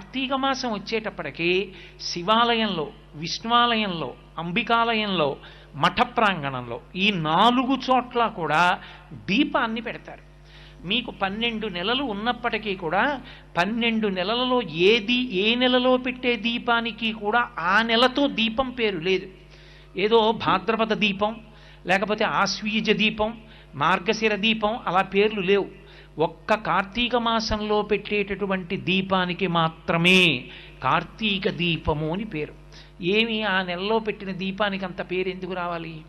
కార్తీక మాసం వచ్చేటప్పటికీ శివాలయంలో విష్ణువాలయంలో అంబికాలయంలో మఠ ప్రాంగణంలో ఈ నాలుగు చోట్ల కూడా దీపాన్ని పెడతారు. మీకు పన్నెండు నెలలు ఉన్నప్పటికీ కూడా పన్నెండు నెలలలో ఏది ఏ నెలలో పెట్టే దీపానికి కూడా ఆ నెలతో దీపం పేరు లేదు. ఏదో భాద్రపద దీపం లేకపోతే ఆశ్వీజ దీపం మార్గశిర దీపం అలా పేర్లు లేవు. ఒక్క కార్తీక మాసంలో పెట్టేటటువంటి దీపానికి మాత్రమే కార్తీక దీపము అని పేరు. ఏమి ఆ నెలలో పెట్టిన దీపానికి అంత పేరు ఎందుకు రావాలి?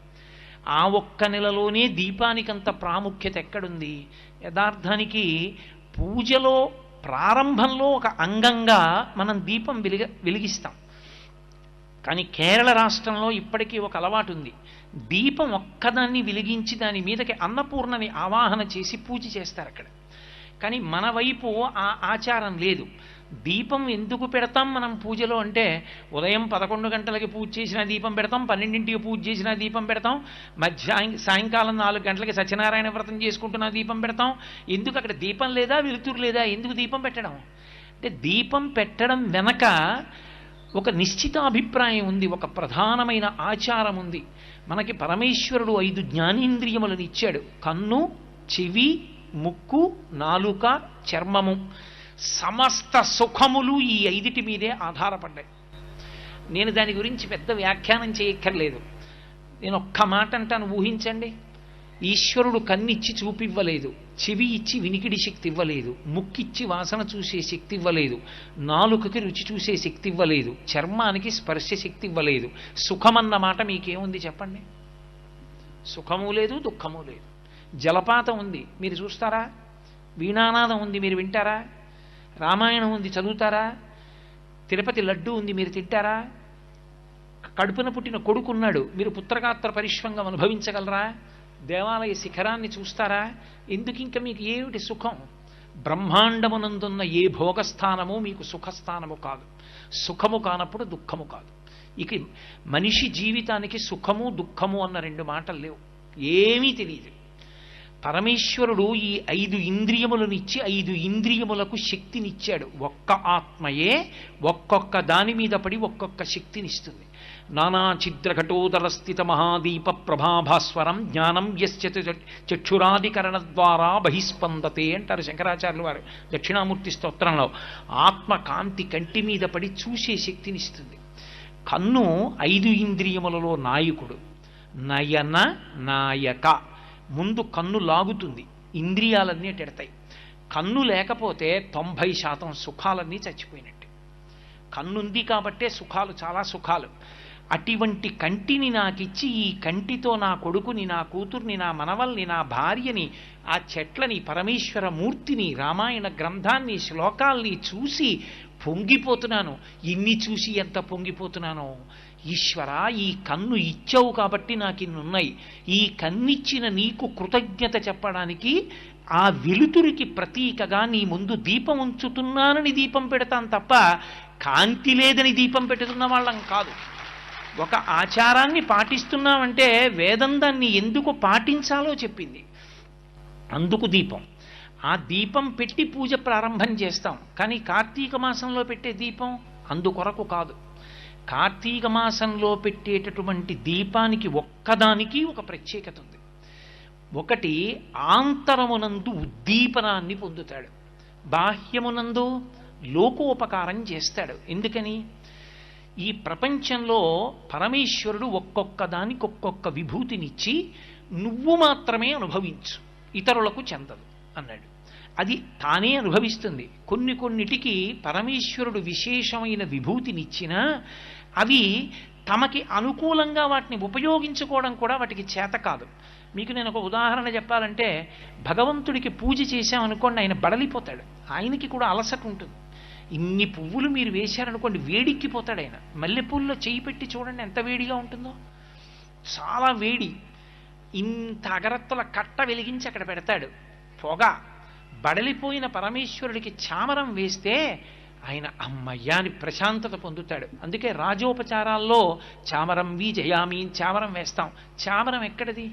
ఆ ఒక్క నెలలోనే దీపానికి అంత ప్రాముఖ్యత ఎక్కడుంది? యథార్థానికి పూజలో ప్రారంభంలో ఒక అంగంగా మనం దీపం వెలిగ వెలిగిస్తాం. కానీ కేరళ రాష్ట్రంలో ఇప్పటికీ ఒక అలవాటు ఉంది. దీపం ఒక్కదాన్ని వెలిగించి దాని మీదకి అన్నపూర్ణని ఆవాహన చేసి పూజ చేస్తారు అక్కడ. కానీ మన వైపు ఆ ఆచారం లేదు. దీపం ఎందుకు పెడతాం మనం పూజలో అంటే ఉదయం పదకొండు గంటలకి పూజ చేసిన దీపం పెడతాం పన్నెండింటికి పూజ చేసిన దీపం పెడతాం మధ్య సాయంకాలం నాలుగు గంటలకి సత్యనారాయణ వ్రతం చేసుకుంటున్న దీపం పెడతాం. ఎందుకు అక్కడ దీపం లేదా వెలుతురు లేదా? ఎందుకు దీపం పెట్టడం? అంటే దీపం పెట్టడం వెనక ఒక నిశ్చిత అభిప్రాయం ఉంది ఒక ప్రధానమైన ఆచారం ఉంది. మనకి పరమేశ్వరుడు ఐదు జ్ఞానేంద్రియములను ఇచ్చాడు. కన్ను చెవి ముక్కు నాలుక చర్మము. సమస్త సుఖములు ఈ ఐదిటి మీదే ఆధారపడ్డాయి. నేను దాని గురించి పెద్ద వ్యాఖ్యానం చేయక్కర్లేదు. నేను ఒక్క మాట అంటాను ఊహించండి. ఈశ్వరుడు కన్నిచ్చి చూపివ్వలేదు. చెవి ఇచ్చి వినికిడి శక్తి ఇవ్వలేదు ముక్కిచ్చి వాసన చూసే శక్తి ఇవ్వలేదు నాలుకకి రుచి చూసే శక్తి ఇవ్వలేదు చర్మానికి స్పర్శ శక్తి ఇవ్వలేదు సుఖమన్న మాట మీకేముంది చెప్పండి? సుఖము లేదు దుఃఖము లేదు. జలపాతం ఉంది. మీరు చూస్తారా? వీణానాదం ఉంది మీరు వింటారా? రామాయణం ఉంది చదువుతారా? తిరుపతి లడ్డు ఉంది మీరు తింటారా? కడుపున పుట్టిన కొడుకున్నాడు మీరు పుత్రగాత్ర పరిశ్వంగం అనుభవించగలరా? దేవాలయ శిఖరాన్ని చూస్తారా? ఎందుకు ఇంకా మీకు ఏమిటి సుఖం? బ్రహ్మాండమునందున్న ఏ భోగస్థానము మీకు సుఖస్థానము కాదు. సుఖము కానప్పుడు దుఃఖము కాదు. ఇక మనిషి జీవితానికి సుఖము దుఃఖము అన్న రెండు మాటలు లేవు. ఏమీ తెలియదు. పరమేశ్వరుడు ఈ ఐదు ఇంద్రియములను ఇచ్చి ఐదు ఇంద్రియములకు శక్తినిచ్చాడు. ఒక్క ఆత్మయే ఒక్కొక్క దాని మీద పడి ఒక్కొక్క శక్తినిస్తుంది. నానా ఛిద్రఘటోదర స్థిత మహాదీప ప్రభాభాస్వరం జ్ఞానం యస్య చక్షురాధికరణ ద్వారా బహిస్పందతే అంటారు శంకరాచార్యులు వారు. దక్షిణామూర్తి స్తోత్రంలో ఆత్మ కాంతి కంటి మీద పడి చూసే శక్తినిస్తుంది. కన్ను ఐదు ఇంద్రియములలో నాయకుడు. నయన నాయక. ముందు కన్ను లాగుతుంది. ఇంద్రియాలన్నీ ఎడతాయి కన్ను లేకపోతే తొంభై శాతం సుఖాలన్నీ చచ్చిపోయినట్టు. కన్నుంది కాబట్టే సుఖాలు చాలా సుఖాలు. అటువంటి కంటిని నాకిచ్చి ఈ కంటితో నా కొడుకుని నా కూతుర్ని నా మనవల్ని నా భార్యని ఆ చెట్లని పరమేశ్వర మూర్తిని రామాయణ గ్రంథాన్ని శ్లోకాల్ని చూసి పొంగిపోతున్నాను. ఇన్ని చూసి ఎంత పొంగిపోతున్నానో? ఈశ్వర ఈ కన్ను ఇచ్చావు కాబట్టి నాకు ఇన్నున్నాయి. ఈ కన్నిచ్చిన నీకు కృతజ్ఞత చెప్పడానికి ఆ వెలుతురికి ప్రతీకగా నీ ముందు దీపం ఉంచుతున్నానని దీపం పెడతాను తప్ప కాంతి లేదని దీపం పెడుతున్న వాళ్ళం కాదు. ఒక ఆచారాన్ని పాటిస్తున్నామంటే వేదం దాన్ని ఎందుకు పాటించాలో చెప్పింది. అందుకు దీపం. ఆ దీపం పెట్టి పూజ ప్రారంభం చేస్తాం. కానీ కార్తీక మాసంలో పెట్టే దీపం అందుకొరకు కాదు. కార్తీక మాసంలో పెట్టేటటువంటి దీపానికి ఒక్కదానికి ఒక ప్రత్యేకత ఉంది. ఒకటి ఆంతరమునందు ఉద్దీపనాన్ని పొందుతాడు. బాహ్యమునందు లోకోపకారం చేస్తాడు. ఎందుకని? ఈ ప్రపంచంలో పరమేశ్వరుడు ఒక్కొక్క దానికి ఒక్కొక్క విభూతినిచ్చి నువ్వు మాత్రమే అనుభవించు. ఇతరులకు చెందదు అన్నాడు. అది తానే అనుభవిస్తుంది. కొన్ని కొన్నిటికి పరమేశ్వరుడు విశేషమైన విభూతినిచ్చినా అవి తమకి అనుకూలంగా వాటిని ఉపయోగించుకోవడం కూడా వాటికి చేత కాదు. మీకు నేను ఒక ఉదాహరణ చెప్పాలంటే భగవంతుడికి పూజ చేశామనుకోండి ఆయన బడలిపోతాడు. ఆయనకి కూడా అలసట ఉంటుంది. ఇన్ని పువ్వులు మీరు వేశారనుకోండి వేడిక్కిపోతాడు ఆయన. మల్లెపూల్లో చేయి పెట్టి చూడండి ఎంత వేడిగా ఉంటుందో. చాలా వేడి. ఇంత అగరత్తుల కట్ట వెలిగించి అక్కడ పెడతాడు. పొగ. బడలిపోయిన పరమేశ్వరుడికి చామరం వేస్తే ఆయన అమ్మయ్యా అని ప్రశాంతత పొందుతాడు. అందుకే రాజోపచారాల్లో చామరం విజయామి చామరం వేస్తాం. చామరం ఎక్కడిది?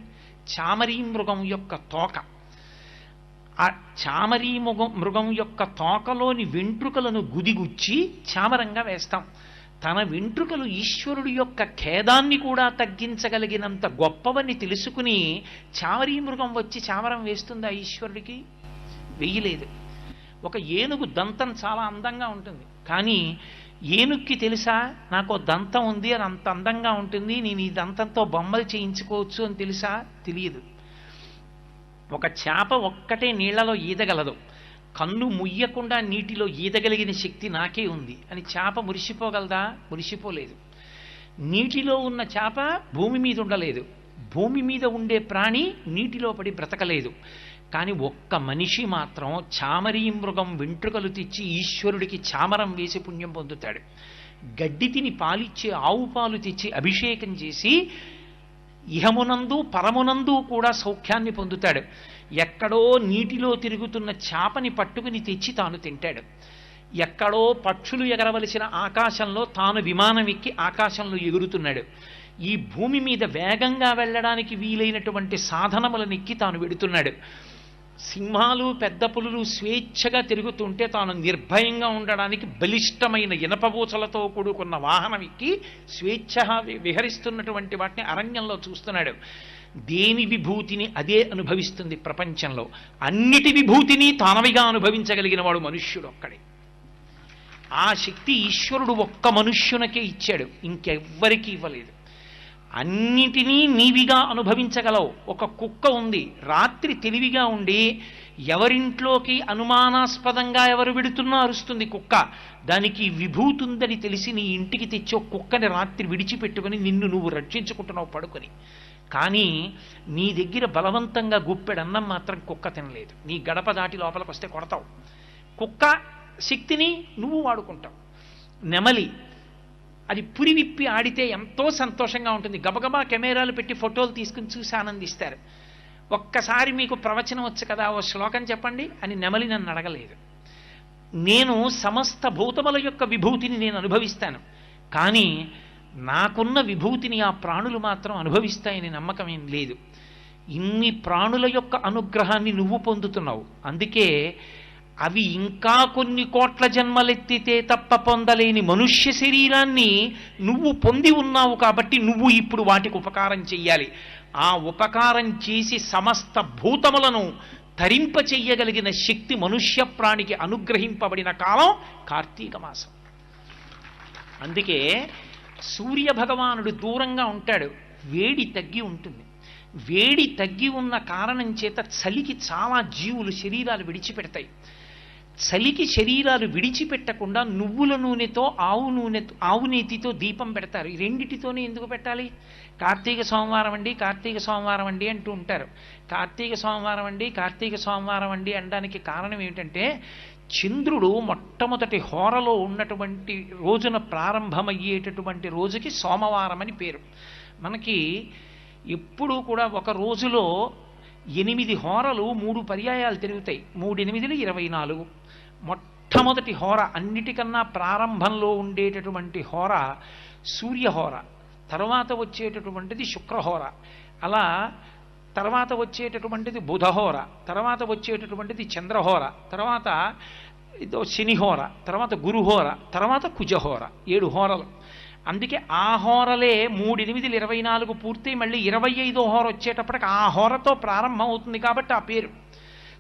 చామరీ మృగం యొక్క తోక. ఆ చామరీ మృగం మృగం యొక్క తోకలోని వెంట్రుకలను గుదిగుచ్చి చామరంగా వేస్తాం. తన వెంట్రుకలు ఈశ్వరుడు యొక్క ఖేదాన్ని కూడా తగ్గించగలిగినంత గొప్పవని తెలుసుకుని చామరీ మృగం వచ్చి చామరం వేస్తుందా ఈశ్వరుడికి? వెయ్యలేదు. ఒక ఏనుగు దంతం చాలా అందంగా ఉంటుంది. కానీ ఏనుక్కి తెలుసా నాకు దంతం ఉంది అని అంత అందంగా ఉంటుంది నేను ఈ దంతంతో బొమ్మలు చేయించుకోవచ్చు అని తెలుసా? తెలియదు. ఒక చేప ఒక్కటే నీళ్ళలో ఈదగలదు. కన్ను ముయ్యకుండా నీటిలో ఈదగలిగిన శక్తి నాకే ఉంది. అని చేప మురిసిపోగలదా? మురిసిపోలేదు. నీటిలో ఉన్న చేప భూమి మీద ఉండలేదు. భూమి మీద ఉండే ప్రాణి నీటిలో పడి బ్రతకలేదు. కానీ ఒక్క మనిషి మాత్రం చామరీ మృగం వెంట్రుకలు తెచ్చి ఈశ్వరుడికి చామరం వేసి పుణ్యం పొందుతాడు. గడ్డి తిని పాలిచ్చే ఆవు పాలు తెచ్చి అభిషేకం చేసి ఇహమునందు పరమునందు కూడా సౌఖ్యాన్ని పొందుతాడు. ఎక్కడో నీటిలో తిరుగుతున్న చేపని పట్టుకుని తెచ్చి తాను తింటాడు. ఎక్కడో పక్షులు ఎగరవలసిన ఆకాశంలో తాను విమానం ఎక్కి ఆకాశంలో ఎగురుతున్నాడు. ఈ భూమి మీద వేగంగా వెళ్ళడానికి వీలైనటువంటి సాధనములనెక్కి తాను వెడుతున్నాడు. సింహాలు పెద్ద పులులు స్వేచ్ఛగా తిరుగుతుంటే తాను నిర్భయంగా ఉండడానికి బలిష్టమైన ఇనపబూచలతో కూడుకున్న వాహనం ఎక్కి స్వేచ్ఛ విహరిస్తున్నటువంటి వాటిని అరణ్యంలో చూస్తున్నాడు. దేని విభూతిని అదే అనుభవిస్తుంది ప్రపంచంలో. అన్నిటి విభూతిని తానవిగా అనుభవించగలిగిన వాడు మనుష్యుడు ఒక్కడే. ఆ శక్తి ఈశ్వరుడు ఒక్క మనుష్యునకే ఇచ్చాడు. ఇంకెవ్వరికీ ఇవ్వలేదు. అన్నిటినీ నీవిగా అనుభవించగలవు. ఒక కుక్క ఉంది రాత్రి తెలివిగా ఉండి ఎవరింట్లోకి అనుమానాస్పదంగా ఎవరు విడుతున్నా అరుస్తుంది కుక్క. దానికి విభూతుందని తెలిసి నీ ఇంటికి తెచ్చి ఒక కుక్కని రాత్రి విడిచిపెట్టుకుని నిన్ను నువ్వు రక్షించుకుంటున్నావు పడుకొని. కానీ నీ దగ్గర బలవంతంగా గుప్పెడు అన్నం మాత్రం కుక్క తినలేదు. నీ గడప దాటి లోపలికి వస్తే కొడతావు. కుక్క శక్తిని నువ్వు వాడుకుంటావు. నెమలి అది పురి విప్పి ఆడితే ఎంతో సంతోషంగా ఉంటుంది. గబగబా కెమెరాలు పెట్టి ఫోటోలు తీసుకుని చూసి ఆనందిస్తారు. ఒక్కసారి మీకు ప్రవచనం వచ్చు కదా ఓ శ్లోకం చెప్పండి? అని నెమలి నన్ను అడగలేదు. నేను సమస్త భూతముల యొక్క విభూతిని నేను అనుభవిస్తాను. కానీ నాకున్న విభూతిని ఆ ప్రాణులు మాత్రం అనుభవిస్తాయని నమ్మకం ఏం లేదు. ఇన్ని ప్రాణుల యొక్క అనుగ్రహాన్ని నువ్వు పొందుతున్నావు. అందుకే అవి ఇంకా కొన్ని కోట్ల జన్మలెత్తితే తప్ప పొందలేని మనుష్య శరీరాన్ని నువ్వు పొంది ఉన్నావు కాబట్టి నువ్వు ఇప్పుడు వాటికి ఉపకారం చెయ్యాలి. ఆ ఉపకారం చేసి సమస్త భూతములను తరింప చెయ్యగలిగిన శక్తి మనుష్య ప్రాణికి అనుగ్రహింపబడిన కాలం కార్తీక మాసం. అందుకే సూర్య భగవానుడు దూరంగా ఉంటాడు. వేడి తగ్గి ఉంటుంది. వేడి తగ్గి ఉన్న కారణం చేత చలికి చాలా జీవులు శరీరాలు విడిచిపెడతాయి. చలికి శరీరాలు విడిచిపెట్టకుండా నువ్వుల నూనెతో ఆవు నూనె ఆవు నేతితో దీపం పెడతారు. ఈ రెండిటితోనే ఎందుకు పెట్టాలి? కార్తీక సోమవారం అండి కార్తీక సోమవారం అండి అంటూ ఉంటారు. కార్తీక సోమవారం అండి కార్తీక సోమవారం అండి అనడానికి కారణం ఏమిటంటే చంద్రుడు మొట్టమొదటి హోరలో ఉన్నటువంటి రోజున ప్రారంభమయ్యేటటువంటి రోజుకి సోమవారం అని పేరు. మనకి ఎప్పుడూ కూడా ఒక రోజులో ఎనిమిది హోరలు మూడు పర్యాయాలు తిరుగుతాయి. మూడు ఎనిమిదిలు ఇరవై నాలుగు. మొట్టమొదటి హోర అన్నిటికన్నా ప్రారంభంలో ఉండేటటువంటి హోర సూర్యహోర తర్వాత వచ్చేటటువంటిది శుక్రహోర అలా తర్వాత వచ్చేటటువంటిది బుధహోర తర్వాత వచ్చేటటువంటిది చంద్రహోర తర్వాత ఇదో శనిహోర తర్వాత గురుహోర తర్వాత కుజహోర ఏడు హోరలు. అందుకే ఆ హోరలే మూడెనిమిదిలు ఇరవై నాలుగు పూర్తి మళ్ళీ ఇరవై ఐదో హోర వచ్చేటప్పటికి ఆ హోరతో ప్రారంభం అవుతుంది కాబట్టి ఆ పేరు.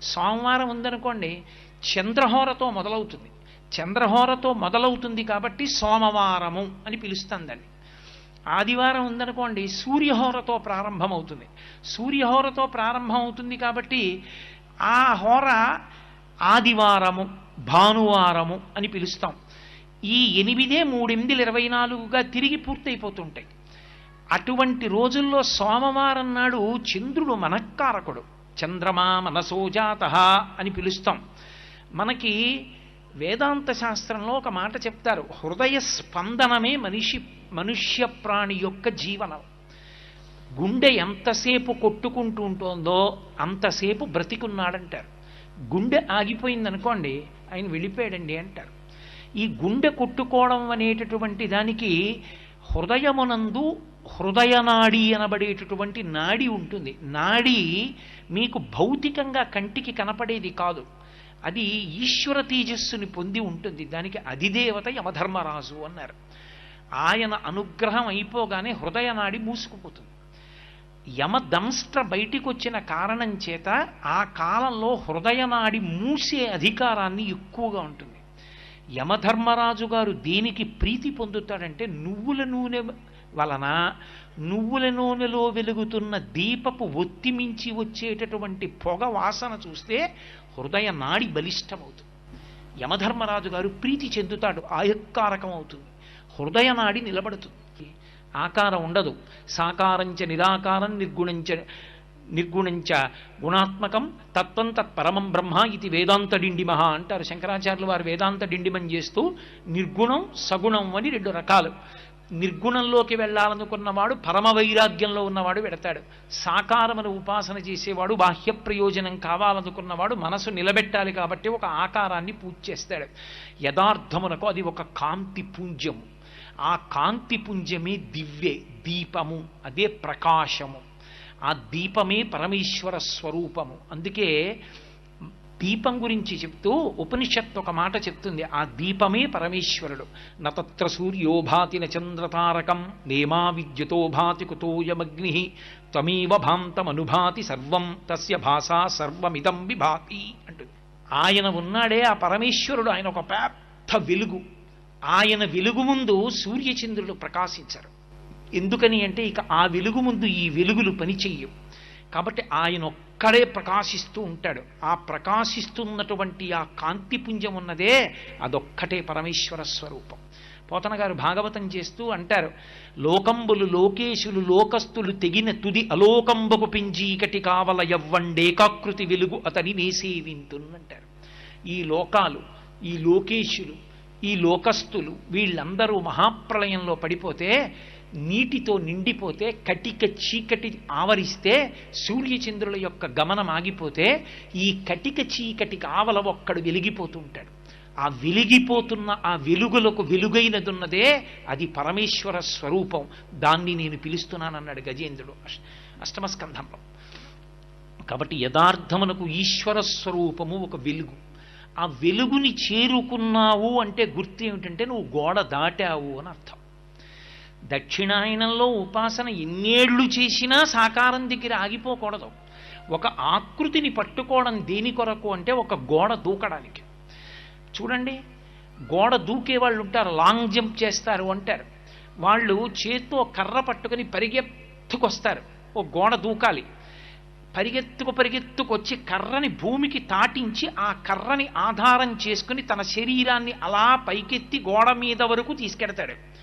సోమవారం ఉందనుకోండి చంద్రహోరతో మొదలవుతుంది. చంద్రహోరతో మొదలవుతుంది కాబట్టి సోమవారము అని పిలుస్తాం దాన్ని ఆదివారం ఉందనుకోండి సూర్యహోరతో ప్రారంభమవుతుంది. సూర్యహోరతో ప్రారంభం అవుతుంది కాబట్టి ఆ హోర ఆదివారము భానువారము అని పిలుస్తాం. ఈ ఎనిమిదే మూడెనిమిదిలు ఇరవై నాలుగుగా తిరిగి పూర్తయిపోతుంటాయి. అటువంటి రోజుల్లో సోమవారం నాడు చంద్రుడు మనక్కారకుడు చంద్రమా మనసోజాత అని పిలుస్తాం. మనకి వేదాంత శాస్త్రంలో ఒక మాట చెప్తారు హృదయ స్పందనమే మనిషి మనుష్య ప్రాణి యొక్క జీవనం. గుండె ఎంతసేపు కొట్టుకుంటూ ఉంటుందో అంతసేపు బ్రతికున్నాడంటారు. గుండె ఆగిపోయిందనుకోండి ఆయన వెళ్ళిపోయాడండి అంటారు. ఈ గుండె కొట్టుకోవడం అనేటటువంటి దానికి హృదయమునందు హృదయనాడి అనబడేటటువంటి నాడి ఉంటుంది. నాడి మీకు భౌతికంగా కంటికి కనపడేది కాదు. అది ఈశ్వర తేజస్సుని పొంది ఉంటుంది. దానికి అధిదేవత యమధర్మరాజు అన్నారు. ఆయన అనుగ్రహం అయిపోగానే హృదయనాడి మూసుకుపోతుంది. యమదంష్ట్ర బయటికి వచ్చిన కారణం చేత ఆ కాలంలో హృదయనాడి మూసే అధికారాన్ని ఎక్కువగా ఉంటుంది. యమధర్మరాజు గారు దేనికి ప్రీతి పొందుతాడంటే నువ్వుల నూనె వలన నువ్వుల నూనెలో వెలుగుతున్న దీపపు ఒత్తిమించి వచ్చేటటువంటి పొగ వాసన చూస్తే హృదయ నాడి బలిష్టమవుతుంది. యమధర్మరాజు గారు ప్రీతి చెందుతాడు ఆయక్కారకమవుతుంది హృదయ నాడి నిలబడుతుంది. ఆకారం ఉండదు. సాకారంచ నిరాకారం నిర్గుణంచ నిర్గుణంచ గుణాత్మకం తత్వం తత్పరమం బ్రహ్మ ఇది వేదాంత డిండిమహ అంటారు. శంకరాచార్యులు వారు వేదాంత డిండిమం చేస్తూ నిర్గుణం సగుణం అని రెండు రకాలు. నిర్గుణంలోకి వెళ్ళాలనుకున్నవాడు పరమ వైరాగ్యంలో ఉన్నవాడు వెడతాడు సాకారమును ఉపాసన చేసేవాడు బాహ్య ప్రయోజనం కావాలనుకున్నవాడు మనసు నిలబెట్టాలి కాబట్టి ఒక ఆకారాన్ని పూజ చేస్తాడు. యథార్థమునకు అది ఒక కాంతి పుంజము. ఆ కాంతి పుంజమే దివ్యే దీపము అదే ప్రకాశము. ఆ దీపమే పరమేశ్వర స్వరూపము. అందుకే దీపం గురించి చెప్తూ ఉపనిషత్ ఒక మాట చెప్తుంది. ఆ దీపమే పరమేశ్వరుడు. నతత్ర సూర్యోభాతి చంద్రతారకం నేమా విద్యుతో భాతి కుతోయమగ్ని త్వమేవ భాంతమనుభాతి సర్వం తస్య భాషా సర్వమిదం విభాతి అంటుంది. ఆయన ఉన్నాడే ఆ పరమేశ్వరుడు. ఆయన ఒక పెద్ద వెలుగు. ఆయన వెలుగు ముందు సూర్యచంద్రులు ప్రకాశించరు. ఎందుకని అంటే ఇక ఆ వెలుగు ముందు ఈ వెలుగులు పనిచేయవు. కాబట్టి ఆయన ఒక్కడే ప్రకాశిస్తూ ఉంటాడు. ఆ ప్రకాశిస్తున్నటువంటి ఆ కాంతిపుంజం ఉన్నదే అదొక్కటే పరమేశ్వర స్వరూపం. పోతన గారు భాగవతం చేస్తూ అంటారు లోకంబులు లోకేశులు లోకస్తులు తెగిన తుది అలోకంబకు పింజీకటి కావల ఎవ్వండేకాకృతి వెలుగు అతని నేసేవింతున్నంటారు ఈ లోకాలు ఈ లోకేశులు ఈ లోకస్తులు వీళ్ళందరూ మహాప్రళయంలో పడిపోతే నీటితో నిండిపోతే కటిక చీకటి ఆవరిస్తే సూర్యచంద్రుల యొక్క గమనం ఆగిపోతే ఈ కటిక చీకటికి ఆవల ఒక్కడు వెలిగిపోతూ ఉంటాడు. ఆ వెలిగిపోతున్న ఆ వెలుగులకు వెలుగైనదున్నదే అది పరమేశ్వర స్వరూపం. దాన్ని నేను పిలుస్తున్నానన్నాడు గజేంద్రుడు. అష్- అష్టమ స్కంధంలో కాబట్టి యథార్థమునకు ఈశ్వర స్వరూపము ఒక వెలుగు. ఆ వెలుగుని చేరుకున్నావు అంటే గుర్తు ఏమిటంటే నువ్వు గోడ దాటావు అని అర్థం. దక్షిణాయనంలో ఉపాసన ఎన్నేళ్ళు చేసినా సాకారం దగ్గర ఆగిపోకూడదు. ఒక ఆకృతిని పట్టుకోవడం దేని కొరకు అంటే ఒక గోడ దూకడానికి. చూడండి గోడ దూకే వాళ్ళు ఉంటారు లాంగ్ జంప్ చేస్తారు అంటారు. వాళ్ళు చేత్తో కర్ర పట్టుకొని పరిగెత్తుకొస్తారు. ఓ గోడ దూకాలి. పరిగెత్తుకు పరిగెత్తుకొచ్చి కర్రని భూమికి తాటించి ఆ కర్రని ఆధారం చేసుకుని తన శరీరాన్ని అలా పైకెత్తి గోడ మీద వరకు తీసుకెడతాడు.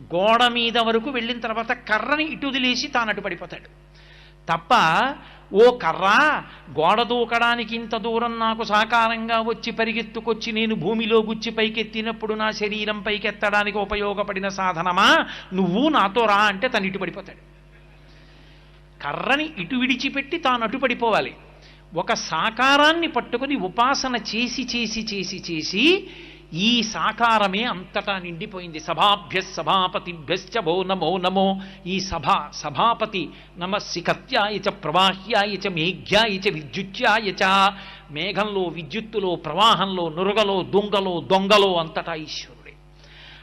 గోడ మీద వరకు వెళ్ళిన తర్వాత కర్రని ఇటు వదిలేసి తాను పడిపోతాడు. తప్ప ఓ కర్ర గోడ దూకడానికి ఇంత దూరం నాకు సాకారంగా వచ్చి పరిగెత్తుకొచ్చి నేను భూమిలో గుచ్చి పైకెత్తినప్పుడు నా శరీరం పైకెత్తడానికి ఉపయోగపడిన సాధనమా? నువ్వు నాతో రా అంటే తను ఇటు పడిపోతాడు. కర్రని ఇటు విడిచిపెట్టి తాను అటు పడిపోవాలి. ఒక సాకారాన్ని పట్టుకొని ఉపాసన చేసి చేసి చేసి చేసి ఈ సాకారమే అంతటా నిండిపోయింది. సభాభ్య సభాపతిభ్యశ్చ భో నమో నమో. ఈ సభ సభాపతి నమ శిఖత్యాయ చ ప్రవాహ్యాయ చ మేఘ్యాయ చ విద్యుత్యాయ చ. మేఘంలో విద్యుత్తులో ప్రవాహంలో నురగలో దొంగలో దొంగలో అంతటా ఈశ్వరుడే.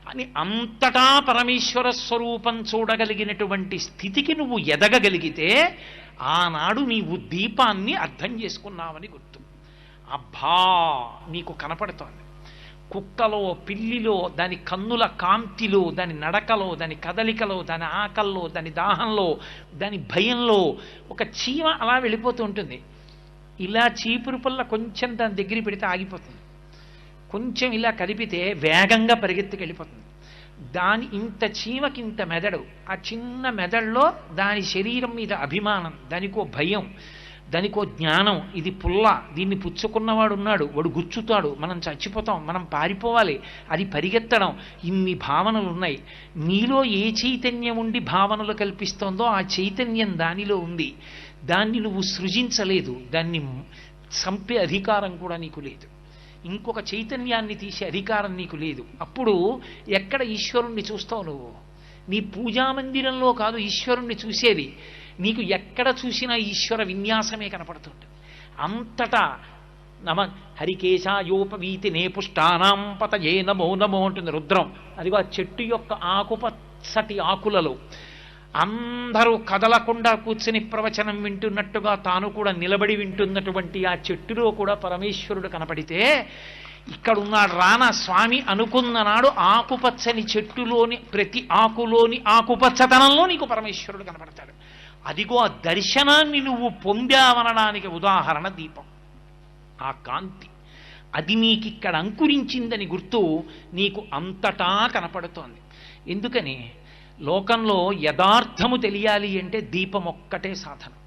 అని అంతటా పరమేశ్వర స్వరూపం చూడగలిగినటువంటి స్థితికి నువ్వు ఎదగగలిగితే ఆనాడు నీవు దీపాన్ని అర్థం చేసుకున్నావని గుర్తు. అబ్బా నీకు కనపడుతోంది. కుక్కలో పిల్లిలో దాని కన్నుల కాంతిలో దాని నడకలో దాని కదలికలో దాని ఆకల్లో దాని దాహంలో దాని భయంలో ఒక చీమ అలా వెళ్ళిపోతూ ఉంటుంది. ఇలా చీపురు పల్ల కొంచెం దాని దగ్గర పెడితే ఆగిపోతుంది. కొంచెం ఇలా కదిపితే వేగంగా పరిగెత్తుకెళ్ళిపోతుంది దాని ఇంత చీమకి ఇంత మెదడు ఆ చిన్న మెదడులో దాని శరీరం మీద అభిమానం దానికో భయం దానికో జ్ఞానం ఇది పుల్ల దీన్ని పుచ్చుకున్నవాడు ఉన్నాడు వాడు గుచ్చుతాడు మనం చచ్చిపోతాం మనం పారిపోవాలి అది పరిగెత్తడం ఇన్ని భావనలు ఉన్నాయి. నీలో ఏ చైతన్యం ఉండి భావనలు కల్పిస్తోందో ఆ చైతన్యం దానిలో ఉంది. దాన్ని నువ్వు సృజించలేదు దాన్ని చంపే అధికారం కూడా నీకు లేదు. ఇంకొక చైతన్యాన్ని తీసే అధికారం నీకు లేదు. అప్పుడు ఎక్కడ ఈశ్వరుణ్ణి చూస్తావు నువ్వు? నీ పూజా మందిరంలో కాదు ఈశ్వరుణ్ణి చూసేది. నీకు ఎక్కడ చూసినా ఈశ్వర విన్యాసమే కనపడుతుంది అంతటా నమ హరికేశాయోపవీతి నే పుష్టానాం పతయే నమో నమో అంటుంది రుద్రం. అదిగో ఆ చెట్టు యొక్క ఆకుపచ్చటి ఆకులలో అందరూ కదలకుండా కూర్చుని ప్రవచనం వింటున్నట్టుగా తాను కూడా నిలబడి వింటున్నటువంటి ఆ చెట్టులో కూడా పరమేశ్వరుడు కనపడితే ఇక్కడున్నాడు రానా స్వామి అనుకున్న నాడు ఆకుపచ్చని చెట్టులోని ప్రతి ఆకులోని ఆకుపచ్చతనంలో నీకు పరమేశ్వరుడు కనపడతాడు. అదిగో ఆ దర్శనాన్ని నువ్వు పొందావనడానికి ఉదాహరణ దీపం. ఆ కాంతి. అది నీకు ఇక్కడ అంకురించిందని గుర్తు నీకు అంతటా కనపడుతోంది. ఎందుకని? లోకంలో యథార్థము తెలియాలి అంటే దీపం ఒక్కటే సాధనం.